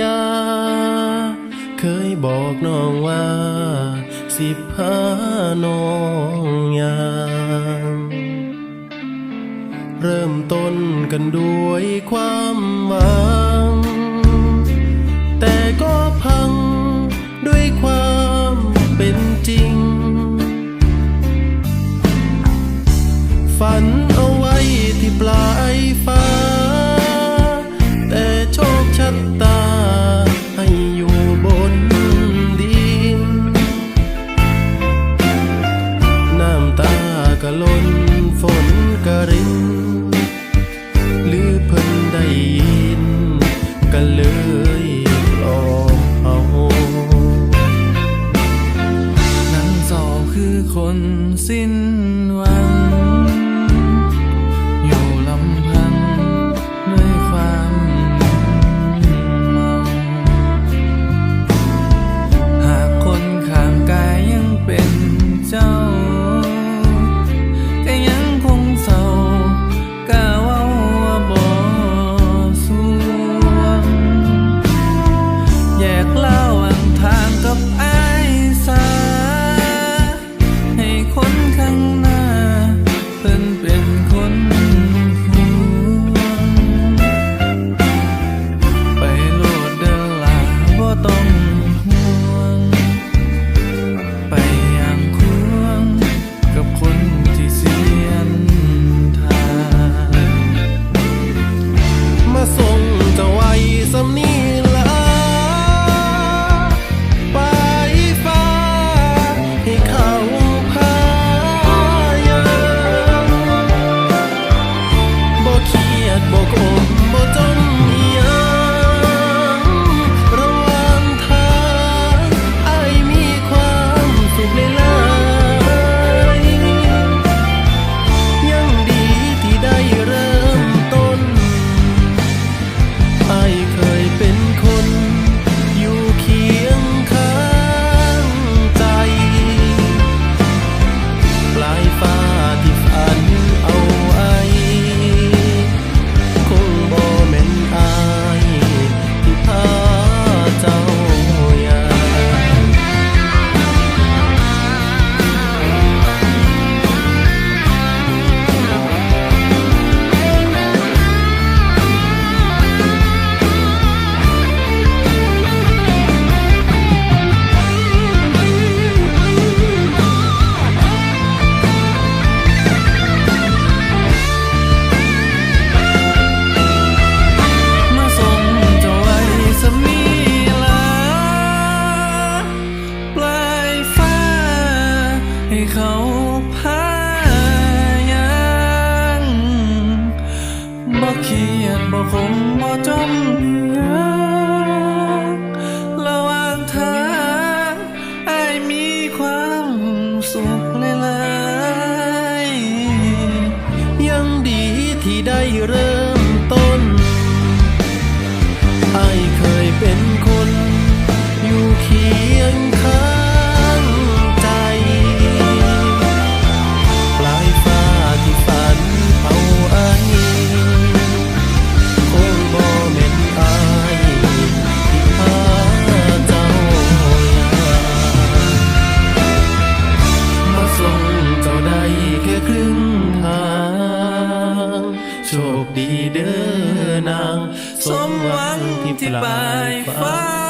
ญา เคยบอกน้องว่า สิพาน้องยางเริ่มต้นกันด้วยความหวัง ก็เลยออกเอานั้นสอคือคนสิ้นหวัง ook ให้เขาพายังบ่เขียนบ่คงบ่จมเนื้ระหว่างทางไอมีความสุขหลายๆยังดีที่ได้เริ่ สมหวังที่ปลายฟ้า